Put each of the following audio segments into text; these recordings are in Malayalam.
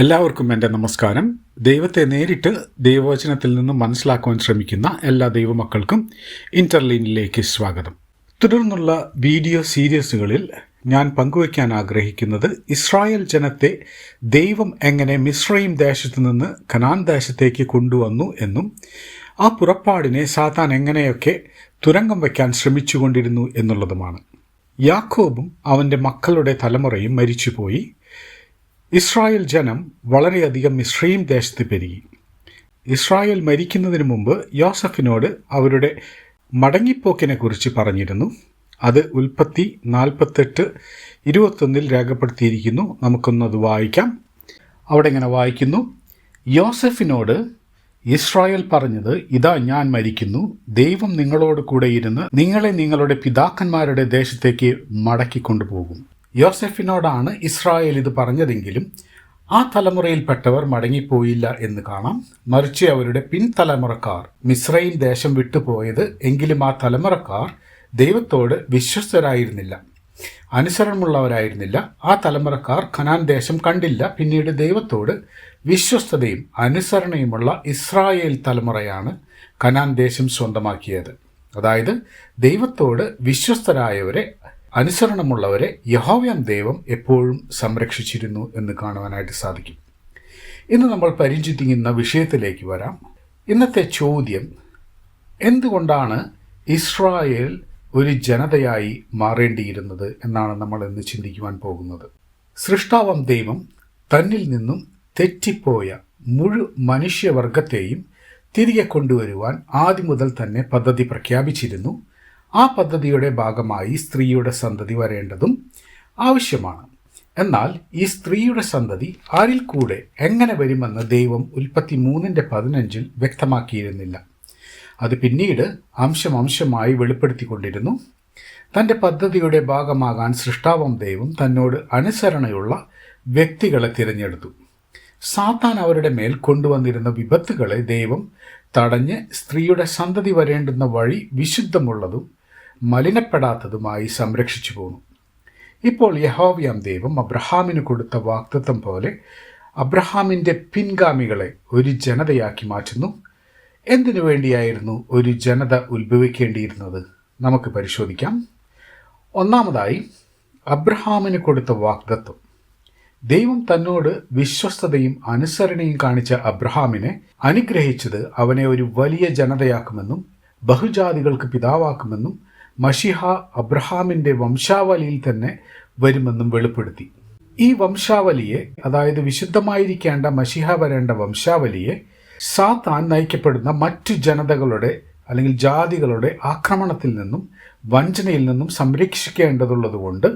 എല്ലാവർക്കും എന്റെ നമസ്കാരം. ദൈവത്തെ നേരിട്ട് ദൈവവചനത്തിൽ നിന്നും മനസ്സിലാക്കുവാൻ ശ്രമിക്കുന്ന എല്ലാ ദൈവമക്കൾക്കും ഇന്റർലീനിലേക്ക് സ്വാഗതം. തുടർന്നുള്ള വീഡിയോ സീരീസുകളിൽ ഞാൻ പങ്കുവയ്ക്കാൻ ആഗ്രഹിക്കുന്നത് ഇസ്രായേൽ ജനത്തെ ദൈവം എങ്ങനെ മിശ്രയും ദേശത്തു നിന്ന് കനാൻ ദേശത്തേക്ക് കൊണ്ടുവന്നു എന്നും ആ പുറപ്പാടിനെ സാത്താൻ എങ്ങനെയൊക്കെ തുരങ്കം വയ്ക്കാൻ ശ്രമിച്ചുകൊണ്ടിരുന്നു എന്നുള്ളതുമാണ്. യാക്കോബും അവന്റെ മക്കളുടെ തലമുറയും മരിച്ചുപോയി. ഇസ്രായേൽ ജനം വളരെയധികം മിശ്രീം ദേശത്ത് പെരുകി. ഇസ്രായേൽ മരിക്കുന്നതിന് മുമ്പ് യോസഫിനോട് അവരുടെ മടങ്ങിപ്പോക്കിനെ കുറിച്ച് പറഞ്ഞിരുന്നു. അത് ഉൽപ്പത്തി നാൽപ്പത്തെട്ട് ഇരുപത്തൊന്നിൽ രേഖപ്പെടുത്തിയിരിക്കുന്നു. നമുക്കൊന്നത് വായിക്കാം. അവിടെ ഇങ്ങനെ വായിക്കുന്നു. യോസഫിനോട് ഇസ്രായേൽ പറഞ്ഞത് ഇതാ ഞാൻ മരിക്കുന്നു. ദൈവം നിങ്ങളോട് കൂടെ ഇരുന്ന് നിങ്ങളെ നിങ്ങളുടെ പിതാക്കന്മാരുടെ ദേശത്തേക്ക് മടക്കിക്കൊണ്ടുപോകും. യോസെഫിനോടാണ് ഇസ്രായേൽ ഇത് പറഞ്ഞതെങ്കിലും ആ തലമുറയിൽപ്പെട്ടവർ മടങ്ങിപ്പോയില്ല എന്ന് കാണാം. മറിച്ച് അവരുടെ പിൻതലമുറക്കാർ മിശ്രയും ദേശം വിട്ടുപോയത് എങ്കിലും ആ തലമുറക്കാർ ദൈവത്തോട് വിശ്വസ്തരായിരുന്നില്ല. അനുസരണമുള്ളവരായിരുന്നില്ല. ആ തലമുറക്കാർ ഖനാൻ ദേശം കണ്ടില്ല. പിന്നീട് ദൈവത്തോട് വിശ്വസ്തതയും അനുസരണയുമുള്ള ഇസ്രായേൽ തലമുറയാണ് കനാൻ ദേശം സ്വന്തമാക്കിയത്. അതായത് ദൈവത്തോട് വിശ്വസ്തരായവരെ അനുസരണമുള്ളവരെ യഹോവ്യം ദൈവം എപ്പോഴും സംരക്ഷിച്ചിരുന്നു എന്ന് കാണുവാനായിട്ട് സാധിക്കും. ഇന്ന് നമ്മൾ പരിചിതിക്കുന്ന വിഷയത്തിലേക്ക് വരാം. ഇന്നത്തെ ചോദ്യം എന്തുകൊണ്ടാണ് ഇസ്രായേൽ ഒരു ജനതയായി മാറേണ്ടിയിരുന്നത് എന്നാണ് നമ്മൾ ഇന്ന് ചിന്തിക്കുവാൻ പോകുന്നത്. സൃഷ്ടാവം ദൈവം തന്നിൽ നിന്നും തെറ്റിപ്പോയ മുഴു മനുഷ്യവർഗത്തെയും തിരികെ കൊണ്ടുവരുവാൻ ആദ്യം മുതൽ തന്നെ പദ്ധതി പ്രഖ്യാപിച്ചിരുന്നു. ആ പദ്ധതിയുടെ ഭാഗമായി സ്ത്രീയുടെ സന്തതി വരേണ്ടതും ആവശ്യമാണ്. എന്നാൽ ഈ സ്ത്രീയുടെ സന്തതി ആരിൽ കൂടെ എങ്ങനെ വരുമെന്ന് ദൈവം ഉൽപ്പത്തി മൂന്നിന്റെ പതിനഞ്ചിൽ വ്യക്തമാക്കിയിരുന്നില്ല. അത് പിന്നീട് അംശം അംശമായി വെളിപ്പെടുത്തിക്കൊണ്ടിരുന്നു. തന്റെ പദ്ധതിയുടെ ഭാഗമാകാൻ സൃഷ്ടാവം ദൈവം തന്നോട് അനുസരണയുള്ള വ്യക്തികളെ തിരഞ്ഞെടുത്തു. സാത്താൻ അവരുടെ മേൽ കൊണ്ടുവന്നിരുന്ന വിപത്തുകളെ ദൈവം തടഞ്ഞ് സ്ത്രീയുടെ സന്തതി വരേണ്ടുന്ന വഴി വിശുദ്ധമുള്ളതും മലിനപ്പെടാത്തതുമായി സംരക്ഷിച്ചു പോന്നു. ഇപ്പോൾ യഹോവ്യാം ദൈവം അബ്രഹാമിന് കൊടുത്ത വാക്തത്വം പോലെ അബ്രഹാമിന്റെ പിൻഗാമികളെ ഒരു ജനതയാക്കി മാറ്റുന്നു. എന്തിനു വേണ്ടിയായിരുന്നു ഒരു ജനത ഉത്ഭവിക്കേണ്ടിയിരുന്നത്? നമുക്ക് പരിശോധിക്കാം. ഒന്നാമതായി അബ്രഹാമിന് കൊടുത്ത വാഗ്ദത്വം ദൈവം തന്നോട് വിശ്വസ്തതയും അനുസരണയും കാണിച്ച അബ്രഹാമിനെ അനുഗ്രഹിച്ചത് അവനെ ഒരു വലിയ ജനതയാക്കുമെന്നും ബഹുജാതികൾക്ക് പിതാവാക്കുമെന്നും മഷിഹ അബ്രഹാമിന്റെ വംശാവലിയിൽ തന്നെ വരുമെന്നും വെളിപ്പെടുത്തി. ഈ വംശാവലിയെ അതായത് വിശുദ്ധമായിരിക്കേണ്ട മഷിഹ വരേണ്ട വംശാവലിയെ സാത്താൻ നയിക്കപ്പെടുന്ന മറ്റു ജനതകളുടെ അല്ലെങ്കിൽ ജാതികളുടെ ആക്രമണത്തിൽ നിന്നും വഞ്ചനയിൽ നിന്നും സംരക്ഷിക്കേണ്ടതുള്ളതുകൊണ്ട്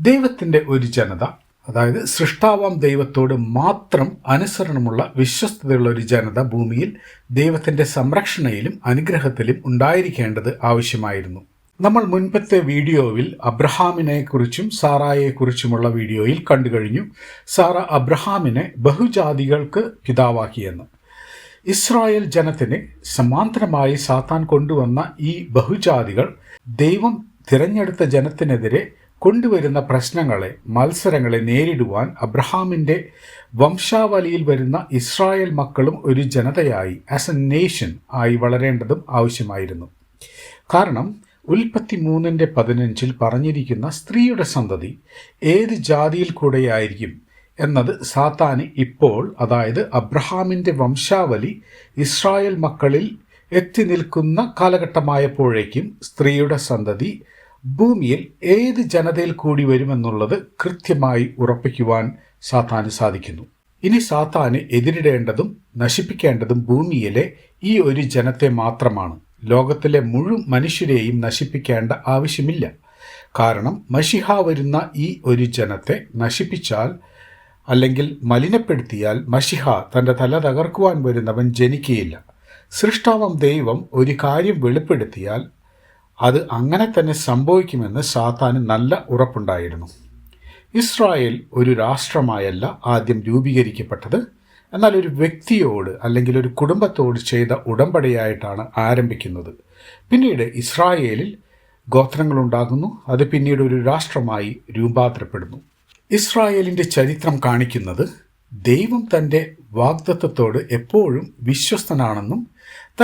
ദൈവത്തിന്റെ ഒരു ജനത അതായത് സൃഷ്ടാവാം ദൈവത്തോട് മാത്രം അനുസരണമുള്ള വിശ്വസ്തതയുള്ള ഒരു ജനത ഭൂമിയിൽ ദൈവത്തിന്റെ സംരക്ഷണയിലും അനുഗ്രഹത്തിലും ഉണ്ടായിരിക്കേണ്ടത് ആവശ്യമായിരുന്നു. നമ്മൾ മുൻപത്തെ വീഡിയോയിൽ അബ്രഹാമിനെ കുറിച്ചും സാറായെക്കുറിച്ചുമുള്ള വീഡിയോയിൽ കണ്ടു കഴിഞ്ഞു സാറ അബ്രഹാമിനെ ബഹുജാതികൾക്ക് പിതാവാക്കിയെന്ന്. ഇസ്രായേൽ ജനത്തിന് സമാന്തരമായി സാത്താൻ കൊണ്ടുവന്ന ഈ ബഹുജാതികൾ ദൈവം തിരഞ്ഞെടുത്ത ജനത്തിനെതിരെ കൊണ്ടുവരുന്ന പ്രശ്നങ്ങളെ മത്സരങ്ങളെ നേരിടുവാൻ അബ്രഹാമിന്റെ വംശാവലിയിൽ വരുന്ന ഇസ്രായേൽ മക്കളും ഒരു ജനതയായി ആസ് എ നേഷൻ ആയി വളരേണ്ടതും ആവശ്യമായിരുന്നു. കാരണം ഉൽപ്പത്തി മൂന്നിന്റെ പതിനഞ്ചിൽ പറഞ്ഞിരിക്കുന്ന സ്ത്രീയുടെ സന്തതി ഏത് ജാതിയിൽ കൂടെയായിരിക്കും എന്നത് സാത്താന് ഇപ്പോൾ അതായത് അബ്രഹാമിന്റെ വംശാവലി ഇസ്രായേൽ മക്കളിൽ എത്തി നിൽക്കുന്ന കാലഘട്ടമായപ്പോഴേക്കും സ്ത്രീയുടെ സന്തതി ഭൂമിയിൽ ഏത് ജനതയിൽ കൂടി വരുമെന്നുള്ളത് കൃത്യമായി ഉറപ്പിക്കുവാൻ സാത്താന് സാധിക്കുന്നു. ഇനി സാത്താന് എതിരിടേണ്ടതും നശിപ്പിക്കേണ്ടതും ഭൂമിയിലെ ഈ ഒരു ജനത്തെ മാത്രമാണ്. ലോകത്തിലെ മുഴുവൻ മനുഷ്യരെയും നശിപ്പിക്കേണ്ട ആവശ്യമില്ല. കാരണം മഷിഹ വരുന്ന ഈ ഒരു ജനത്തെ നശിപ്പിച്ചാൽ അല്ലെങ്കിൽ മലിനപ്പെടുത്തിയാൽ മഷിഹ തന്റെ തല തകർക്കുവാൻ വരുന്നവൻ ജനിക്കുകയില്ല. സൃഷ്ടാവം ദൈവം ഒരു കാര്യം വെളിപ്പെടുത്തിയാൽ അത് അങ്ങനെ തന്നെ സംഭവിക്കുമെന്ന് സാത്താന് നല്ല ഉറപ്പുണ്ടായിരുന്നു. ഇസ്രായേൽ ഒരു രാഷ്ട്രമായല്ല ആദ്യം രൂപീകരിക്കപ്പെട്ടത്. എന്നാൽ ഒരു വ്യക്തിയോട് അല്ലെങ്കിൽ ഒരു കുടുംബത്തോട് ചെയ്ത ഉടമ്പടിയായിട്ടാണ് ആരംഭിക്കുന്നത്. പിന്നീട് ഇസ്രായേലിൽ ഗോത്രങ്ങളുണ്ടാകുന്നു. അത് പിന്നീട് ഒരു രാഷ്ട്രമായി രൂപാന്തരപ്പെടുന്നു. ഇസ്രായേലിന്റെ ചരിത്രം കാണിക്കുന്നത് ദൈവം തന്റെ വാഗ്ദത്വത്തോട് എപ്പോഴും വിശ്വസ്തനാണെന്നും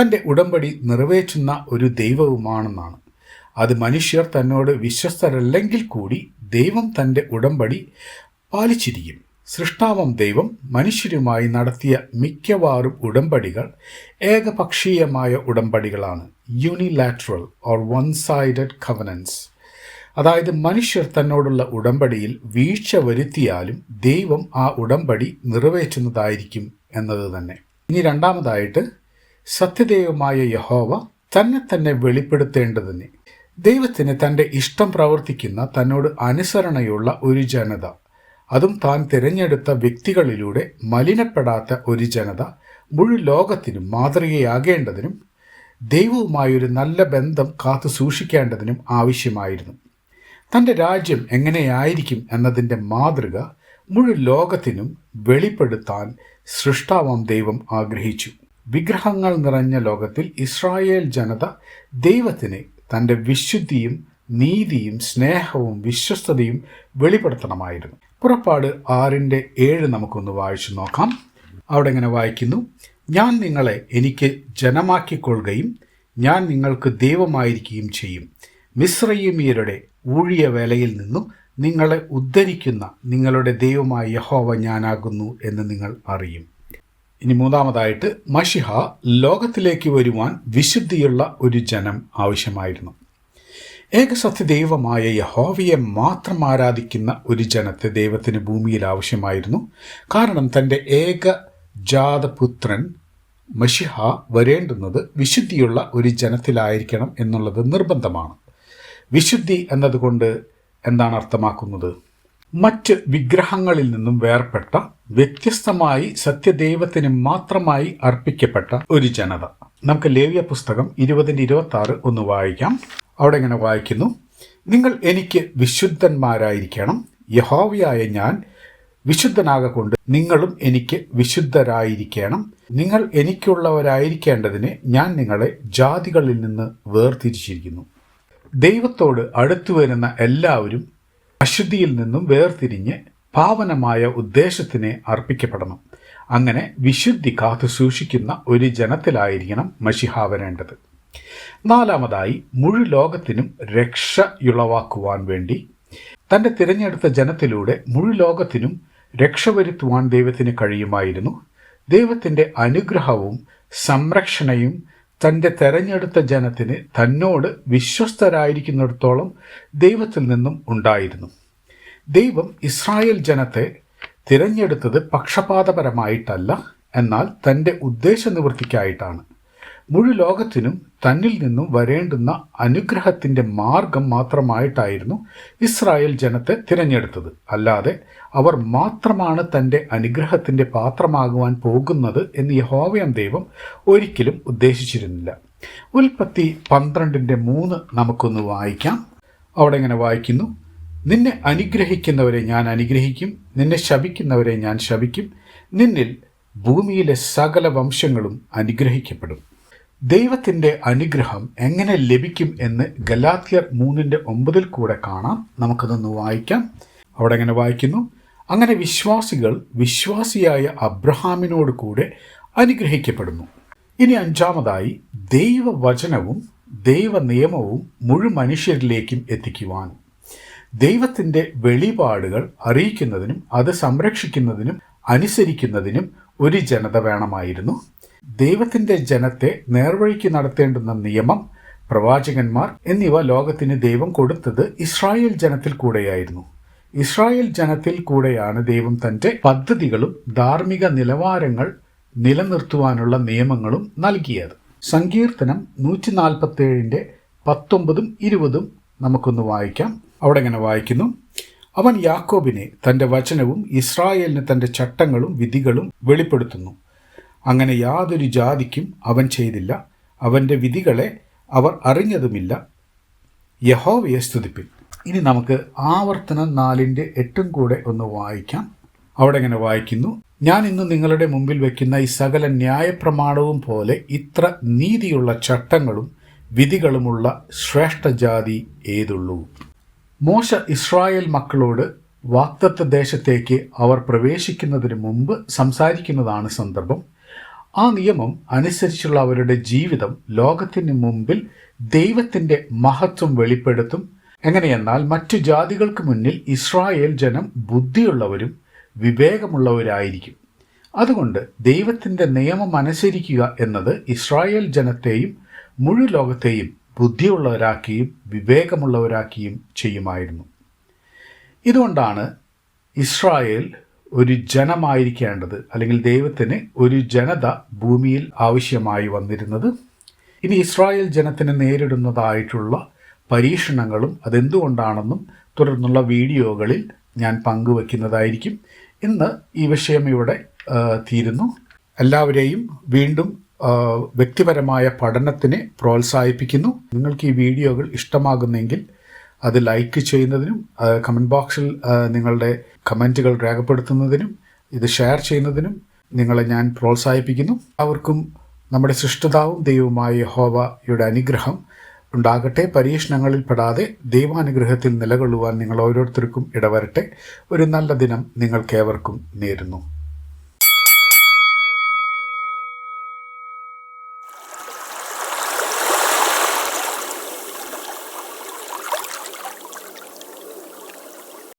തന്റെ ഉടമ്പടി നിറവേറ്റുന്ന ഒരു ദൈവവുമാണെന്നാണ്. അത് മനുഷ്യർ തന്നോട് വിശ്വസ്തരല്ലെങ്കിൽ കൂടി ദൈവം തന്റെ ഉടമ്പടി പാലിച്ചിരിക്കും. സൃഷ്ടാവം ദൈവം മനുഷ്യരുമായി നടത്തിയ മിക്കവാറും ഉടമ്പടികൾ ഏകപക്ഷീയമായ ഉടമ്പടികളാണ്. Unilateral or one sided covenants അതായത് മനുഷ്യർ തന്നോടുള്ള ഉടമ്പടിയിൽ വീഴ്ച വരുത്തിയാലും ദൈവം ആ ഉടമ്പടി നിറവേറ്റുന്നതായിരിക്കും എന്നത് തന്നെ. ഇനി രണ്ടാമതായിട്ട് സത്യദൈവമായ യഹോവ തന്നെ തന്നെ വെളിപ്പെടുത്തേണ്ടതിന്. ദൈവത്തിന് തന്റെ ഇഷ്ടം പ്രവർത്തിക്കുന്ന തന്നോട് അനുസരണയുള്ള ഒരു ജനത. അതും താൻ തിരഞ്ഞെടുത്ത വ്യക്തികളിലൂടെ മലിനപ്പെടാത്ത ഒരു ജനത മുഴു ലോകത്തിനും മാതൃകയാകേണ്ടതിനും ദൈവവുമായൊരു നല്ല ബന്ധം കാത്തു സൂക്ഷിക്കേണ്ടതിനും ആവശ്യമായിരുന്നു. തന്റെ രാജ്യം എങ്ങനെയായിരിക്കും എന്നതിന്റെ മാതൃക മുഴു ലോകത്തിനും വെളിപ്പെടുത്താൻ സൃഷ്ടാവാം ദൈവം ആഗ്രഹിച്ചു. വിഗ്രഹങ്ങൾ നിറഞ്ഞ ലോകത്തിൽ ഇസ്രായേൽ ജനത ദൈവത്തിന് തന്റെ വിശുദ്ധിയും നീതിയും സ്നേഹവും വിശ്വസ്തതയും വെളിപ്പെടുത്തണമായിരുന്നു. പുറപ്പാട് ആറിന്റെ ഏഴ് നമുക്കൊന്ന് വായിച്ചു നോക്കാം. അവിടെ ഇങ്ങനെ വായിക്കുന്നു. ഞാൻ നിങ്ങളെ എനിക്ക് ജനമാക്കിക്കൊള്ളുകയും ഞാൻ നിങ്ങൾക്ക് ദൈവമായിരിക്കുകയും ചെയ്യും. മിശ്രയിമിയരുടെ ഊഴിയ വേലയിൽ നിന്നും നിങ്ങളെ ഉദ്ധരിക്കുന്ന നിങ്ങളുടെ ദൈവമായ യഹോവ ഞാനാകുന്നു എന്ന് നിങ്ങൾ അറിയും. ഇനി മൂന്നാമതായിട്ട് മഷിഹ ലോകത്തിലേക്ക് വരുവാൻ വിശുദ്ധിയുള്ള ഒരു ജനം ആവശ്യമായിരുന്നു. ഏകസത്യ ദൈവമായ യഹോവയെ മാത്രം ആരാധിക്കുന്ന ഒരു ജനത്തെ ദൈവത്തിന് ഭൂമിയിൽ ആവശ്യമായിരുന്നു. കാരണം തന്റെ ഏക ജാതപുത്രൻ മഷിഹ വരേണ്ടുന്നത് വിശുദ്ധിയുള്ള ഒരു ജനത്തിലായിരിക്കണം എന്നുള്ളത് നിർബന്ധമാണ്. വിശുദ്ധി എന്നതുകൊണ്ട് എന്താണ് അർത്ഥമാക്കുന്നത്? മറ്റ് വിഗ്രഹങ്ങളിൽ നിന്നും വേർപ്പെട്ട വ്യത്യസ്തമായി സത്യദൈവത്തിന് മാത്രമായി അർപ്പിക്കപ്പെട്ട ഒരു ജനത. നമുക്ക് ലേവ്യ പുസ്തകം ഇരുപതിന്റെ ഇരുപത്തി ആറ് ഒന്ന് വായിക്കാം. അവിടെ ഇങ്ങനെ വായിക്കുന്നു? നിങ്ങൾ എനിക്ക് വിശുദ്ധന്മാരായിരിക്കണം. യഹോവയായ ഞാൻ വിശുദ്ധനാകൊണ്ട് നിങ്ങളും എനിക്ക് വിശുദ്ധരായിരിക്കണം. നിങ്ങൾ എനിക്കുള്ളവരായിരിക്കേണ്ടതിന് ഞാൻ നിങ്ങളെ ജാതികളിൽ നിന്ന് വേർതിരിച്ചിരിക്കുന്നു. ദൈവത്തോട് അടുത്തു വരുന്ന എല്ലാവരും അശുദ്ധിയിൽ നിന്നും വേർതിരിഞ്ഞ് പാവനമായ ഉദ്ദേശത്തിന് അർപ്പിക്കപ്പെടണം. അങ്ങനെ വിശുദ്ധി കാത്തു സൂക്ഷിക്കുന്ന ഒരു ജനത്തിലായിരിക്കണം മഷിഹ വരേണ്ടത്. നാലാമതായി മുഴു ലോകത്തിനും രക്ഷയുളവാക്കുവാൻ വേണ്ടി തന്റെ തിരഞ്ഞെടുത്ത ജനത്തിലൂടെ മുഴു ലോകത്തിനും രക്ഷ വരുത്തുവാൻ ദൈവത്തിന് കഴിയുമായിരുന്നു. ദൈവത്തിന്റെ അനുഗ്രഹവും സംരക്ഷണയും തന്റെ തെരഞ്ഞെടുത്ത ജനത്തിന് തന്നോട് വിശ്വസ്തരായിരിക്കുന്നിടത്തോളം ദൈവത്തിൽ നിന്നും ഉണ്ടായിരുന്നു. ദൈവം ഇസ്രായേൽ ജനത്തെ തിരഞ്ഞെടുത്തത് പക്ഷപാതപരമായിട്ടല്ല എന്നാൽ തന്റെ ഉദ്ദേശനിവൃത്തിക്കായിട്ടാണ്. മുഴു ലോകത്തിനും തന്നിൽ നിന്നും വരേണ്ടുന്ന അനുഗ്രഹത്തിന്റെ മാർഗം മാത്രമായിട്ടായിരുന്നു ഇസ്രായേൽ ജനത്തെ തിരഞ്ഞെടുത്തത്. അല്ലാതെ അവർ മാത്രമാണ് തന്റെ അനുഗ്രഹത്തിന്റെ പാത്രമാകുവാൻ പോകുന്നത് എന്ന് യഹോവയം ദൈവം ഒരിക്കലും ഉദ്ദേശിച്ചിരുന്നില്ല. ഉൽപ്പത്തി പന്ത്രണ്ടിന്റെ മൂന്ന് നമുക്കൊന്ന് വായിക്കാം. അവിടെ ഇങ്ങനെ വായിക്കുന്നു നിന്നെ അനുഗ്രഹിക്കുന്നവരെ ഞാൻ അനുഗ്രഹിക്കും നിന്നെ ശപിക്കുന്നവരെ ഞാൻ ശപിക്കും നിന്നിൽ ഭൂമിയിലെ സകല വംശങ്ങളും അനുഗ്രഹിക്കപ്പെടും. ദൈവത്തിന്റെ അനുഗ്രഹം എങ്ങനെ ലഭിക്കും എന്ന് ഗലാത്യർ മൂന്നിന്റെ ഒമ്പതിൽ കൂടെ കാണാം. നമുക്കതൊന്ന് വായിക്കാം. അവിടെ എങ്ങനെ വായിക്കുന്നു? അങ്ങനെ വിശ്വാസികൾ വിശ്വാസിയായ അബ്രഹാമിനോട് കൂടെ അനുഗ്രഹിക്കപ്പെടുന്നു. ഇനി അഞ്ചാമതായി ദൈവവചനവും ദൈവ നിയമവും മുഴു മനുഷ്യരിലേക്കും എത്തിക്കുവാൻ. ദൈവത്തിന്റെ വെളിപാടുകൾ അറിയിക്കുന്നതിനും അത് സംരക്ഷിക്കുന്നതിനും അനുസരിക്കുന്നതിനും ഒരു ജനത വേണമായിരുന്നു. ദൈവത്തിന്റെ ജനത്തെ നേർവഴിക്ക് നടത്തേണ്ടുന്ന നിയമം പ്രവാചകന്മാർ എന്നിവ ലോകത്തിന് ദൈവം കൊടുത്തത് ഇസ്രായേൽ ജനത്തിൽ കൂടെയായിരുന്നു. ഇസ്രായേൽ ജനത്തിൽ കൂടെയാണ് ദൈവം തന്റെ പദ്ധതികളും ധാർമ്മിക നിലവാരങ്ങൾ നിലനിർത്തുവാനുള്ള നിയമങ്ങളും നൽകിയത്. സങ്കീർത്തനം നൂറ്റി നാൽപ്പത്തി ഏഴിന്റെ പത്തൊമ്പതും ഇരുപതും നമുക്കൊന്ന് വായിക്കാം. അവിടെ ഇങ്ങനെ വായിക്കുന്നു. അവൻ യാക്കോബിനെ തന്റെ വചനവും ഇസ്രായേലിന് തന്റെ ചട്ടങ്ങളും വിധികളും വെളിപ്പെടുത്തുന്നു. അങ്ങനെ യാതൊരു ജാതിക്കും അവൻ ചെയ്തില്ല. അവന്റെ വിധികളെ അവർ അറിഞ്ഞതുമില്ല. യഹോവയെ സ്തുതിപ്പിൻ. ഇനി നമുക്ക് ആവർത്തനം നാലിന്റെ എട്ടും കൂടെ ഒന്ന് വായിക്കാം. അവിടെ ഇങ്ങനെ വായിക്കുന്നു ഞാൻ ഇന്ന് നിങ്ങളുടെ മുമ്പിൽ വയ്ക്കുന്ന ഈ സകല ന്യായപ്രമാണവും പോലെ ഇത്ര നീതിയുള്ള ചട്ടങ്ങളും വിധികളുമുള്ള ശ്രേഷ്ഠജാതി ഏതുള്ളൂ? മോശ ഇസ്രായേൽ മക്കളോട് വാക്തത്വ ദേശത്തേക്ക് അവർ പ്രവേശിക്കുന്നതിന് മുമ്പ് സംസാരിക്കുന്നതാണ് സന്ദർഭം. ആ നിയമം അനുസരിച്ചുള്ള അവരുടെ ജീവിതം ലോകത്തിന് മുമ്പിൽ ദൈവത്തിന്റെ മഹത്വം വെളിപ്പെടുത്തും. എങ്ങനെയെന്നാൽ മറ്റു ജാതികൾക്ക് മുന്നിൽ ഇസ്രായേൽ ജനം ബുദ്ധിയുള്ളവരും വിവേകമുള്ളവരായിരിക്കും. അതുകൊണ്ട് ദൈവത്തിന്റെ നിയമം അനുസരിക്കുക എന്നത് ഇസ്രായേൽ ജനത്തെയും മുഴു ലോകത്തെയും ബുദ്ധിയുള്ളവരാക്കിയും വിവേകമുള്ളവരാക്കിയും ചെയ്യുമായിരുന്നു. ഇതുകൊണ്ടാണ് ഇസ്രായേൽ ഒരു ജനമായിരിക്കേണ്ടത് അല്ലെങ്കിൽ ദൈവത്തിന് ഒരു ജനത ഭൂമിയിൽ ആവശ്യമായി വന്നിരുന്നത്. ഇനി ഇസ്രായേൽ ജനത്തിന് നേരിടുന്നതായിട്ടുള്ള പരീക്ഷണങ്ങളും അതെന്തുകൊണ്ടാണെന്നും തുടർന്നുള്ള വീഡിയോകളിൽ ഞാൻ പങ്കുവയ്ക്കുന്നതായിരിക്കും. ഇന്ന് ഈ വിഷയം ഇവിടെ തീരുന്നു. എല്ലാവരെയും വീണ്ടും വ്യക്തിപരമായ പഠനത്തിന് പ്രോത്സാഹിപ്പിക്കുന്നു. നിങ്ങൾക്ക് ഈ വീഡിയോകൾ ഇഷ്ടമാകുന്നെങ്കിൽ അത് ലൈക്ക് ചെയ്യുന്നതിനും കമന്റ് ബോക്സിൽ നിങ്ങളുടെ കമന്റുകൾ രേഖപ്പെടുത്തുന്നതിനും ഇത് ഷെയർ ചെയ്യുന്നതിനും നിങ്ങളെ ഞാൻ പ്രോത്സാഹിപ്പിക്കുന്നു. അവർക്കും നമ്മുടെ സൃഷ്ടിതാവും ദൈവവുമായ ഹോവയുടെ അനുഗ്രഹം ഉണ്ടാകട്ടെ. പരീക്ഷണങ്ങളിൽ പെടാതെ ദൈവാനുഗ്രഹത്തിൽ നിലകൊള്ളുവാൻ നിങ്ങൾ ഓരോരുത്തർക്കും ഇടവരട്ടെ. ഒരു നല്ല ദിനം നിങ്ങൾക്കേവർക്കും നേരുന്നു.